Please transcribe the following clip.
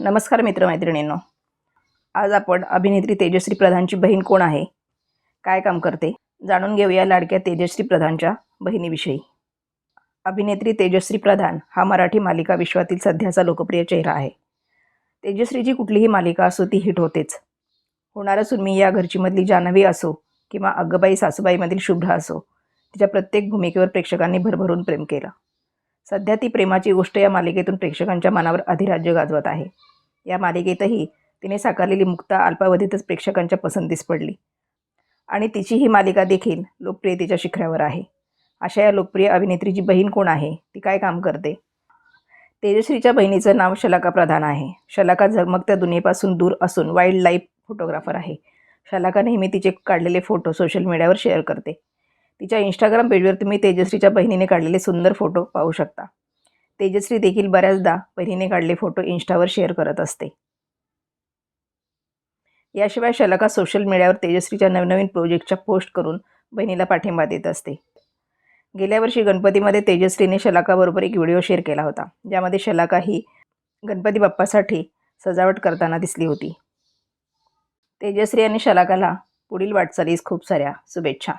नमस्कार मित्रमैत्रिणींनो. आज आपण अभिनेत्री तेजश्री प्रधानची बहीण कोण आहे? काय काम करते? जाणून घेऊया लाडक्या तेजश्री प्रधानच्या बहिणीविषयी. अभिनेत्री तेजश्री प्रधान हा मराठी मालिका विश्वातील सध्याचा लोकप्रिय चेहरा आहे. तेजश्रीची कुठलीही मालिका असो ती हिट होतेच. होणार असून मी या घरची मधली जान्हवी असो किंवा अग्गबाई सासूबाईमधील शुभ्रा असो तिच्या प्रत्येक भूमिकेवर प्रेक्षकांनी भरभरून प्रेम केलं. सध्या ती प्रेमाची गोष्ट या मालिकेतून प्रेक्षकांच्या मनावर अधिराज्य गाजवत आहे. या मालिकेतही तिने साकारलेली मुक्ता अल्पावधीतच प्रेक्षकांच्या पसंतीस पडली. आणि तिची ही मालिका देखील लोकप्रियतेच्या शिखरावर आहे. अशा या लोकप्रिय अभिनेत्रीची बहीण कोण आहे? ती काय काम करते? तेजश्रीच्या बहिणीचं नाव शलाका प्रधान आहे. शलाका झगमगत्या दुनियेपासून दूर असून वाईल्ड लाईफ फोटोग्राफर आहे. शलाका नेहमी तिचे काढलेले फोटो सोशल मीडियावर शेअर करते. तिच्या इंस्टाग्राम पेजवर तुम्ही तेजश्रीच्या बहिणीने काढलेले सुंदर फोटो पाहू शकता. तेजश्री देखील बऱ्याचदा बहिणीने काढले फोटो इन्स्टावर शेअर करत असते. याशिवाय शलका सोशल मीडियावर तेजश्रीच्या नवनवीन प्रोजेक्टच्या पोस्ट करून बहिणीला पाठिंबा देत असते. गेल्या वर्षी गणपतीमध्ये तेजश्रीने शलाकाबरोबर एक व्हिडिओ शेअर केला होता ज्यामध्ये शलाका ही गणपती बाप्पासाठी सजावट करताना दिसली होती. तेजश्री आणि शलाकाला पुढील वाटचालीस खूप साऱ्या शुभेच्छा.